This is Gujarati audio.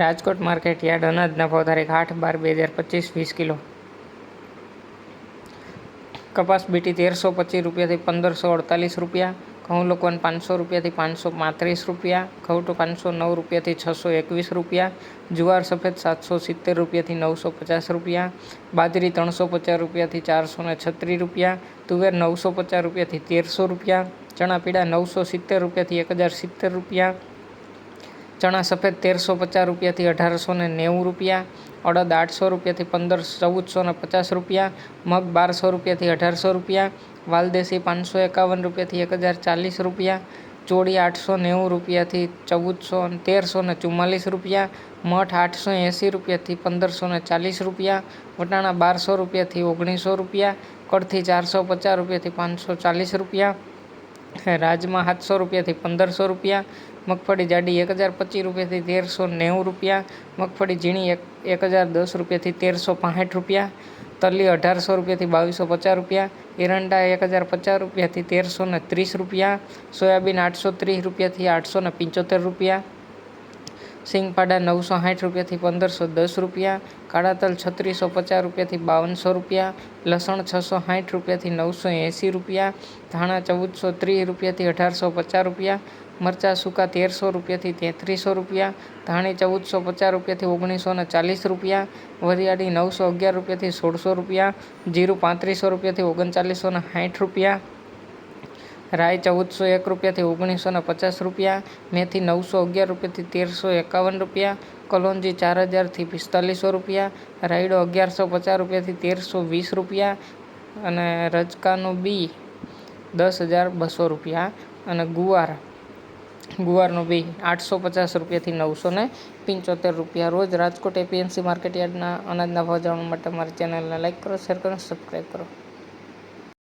રાજકોટ માર્કેટ યાર્ડ અનાજના ભાવ તારીખ આઠ બાર બે હજાર પચીસ, વીસ કિલો. કપાસ બીટી તેરસો પચીસ રૂપિયાથી પંદરસો અડતાલીસ રૂપિયા, ઘઉં લોકવન પાંચસો રૂપિયાથી પાંચસો પાંત્રીસ રૂપિયા, ઘઉંટો પાંચસો નવ રૂપિયાથી છસો એકવીસ રૂપિયા, જુવાર સફેદ સાતસો સિત્તેર રૂપિયાથી નવસો પચાસ રૂપિયા, બાજરી ત્રણસો પચાસ રૂપિયાથી ચારસો ને છત્રીસ રૂપિયા, તુવેર નવસો પચાસ રૂપિયાથી તેરસો રૂપિયા, ચણા પીળા નવસો સિત્તેર રૂપિયાથી એક હજાર સિત્તેર રૂપિયા ચણા સફેદ તેરસો પચાસ રૂપિયાથી અઢારસો ને નેવું રૂપિયા, અડદ આઠસો રૂપિયાથી પંદર, ચૌદસો ને પચાસ રૂપિયા, મગ બારસો રૂપિયાથી અઢારસો રૂપિયા, વાલદેશી પાંચસો એકાવન રૂપિયાથી એક હજાર ચાલીસ રૂપિયા, ચોળી આઠસો નેવું રૂપિયાથી ચૌદસો તેરસો ને ચુમ્માલીસ રૂપિયા, મઠ આઠસો એંસી રૂપિયાથી પંદરસો ને ચાલીસ રૂપિયા, વટાણા બારસો રૂપિયાથી ઓગણીસો રૂપિયા કડથી ચારસો પચાસ રૂપિયાથી પાંચસો ચાલીસ રૂપિયા રાજમાં સાતસો રૂપિયાથી પંદરસો રૂપિયા, મગફળી જાડી એક હજાર પચીસ રૂપિયાથી તેરસો નેવું રૂપિયા, મગફળી ઝીણી એક એક હજાર દસ રૂપિયાથી તેરસો પાંસઠ રૂપિયા તલી અઢારસો રૂપિયાથી બાવીસો પચાસ રૂપિયા, એરંડા એક હજાર પચાસ રૂપિયાથી તેરસો ત્રીસ રૂપિયા, સોયાબીન આઠસો ત્રીસ રૂપિયાથી આઠસો પંચોતેર રૂપિયા સિંગપાડા નવસો સાઠ રૂપિયાથી પંદરસો દસ રૂપિયા કાળા તલ છત્રીસો પચાસ રૂપિયાથી બાવનસો રૂપિયા, લસણ છસો સાઠ રૂપિયાથી નવસો એંસી રૂપિયા, ધાણા ચૌદસો ત્રીસ રૂપિયાથી અઢારસો પચાસ રૂપિયા, મરચાં સૂકા તેરસો રૂપિયાથી તેત્રીસો રૂપિયા, ધાણી ચૌદસો પચાસ રૂપિયાથી ઓગણીસો ને ચાલીસ રૂપિયા, વરિયાળી નવસો અગિયાર રૂપિયાથી સોળસો રૂપિયા, જીરું પાંત્રીસો રૂપિયાથી ઓગણચાલીસો ને સાઠ રૂપિયા રાઈ ચૌદસો એક રૂપિયાથી ઓગણીસો ને પચાસ રૂપિયા, મેથી નવસો અગિયાર રૂપિયાથી તેરસો એકાવન રૂપિયા, કલોંજી ચાર હજારથી પિસ્તાલીસો રૂપિયા, રાયડો અગિયારસો પચાસ રૂપિયાથી તેરસો વીસ રૂપિયા અને રજકાનું બી દસ હજાર બસો રૂપિયા અને ગુવાર, ગુવારનું બી આઠસો પચાસ રૂપિયાથી નવસો ને પંચોતેર રૂપિયા. રોજ રાજકોટ એપીએમસી માર્કેટ યાર્ડના અનાજના ભાવ જાણવા માટે મારી ચેનલને લાઇક કરો, શેર કરો સબસ્ક્રાઈબ કરો.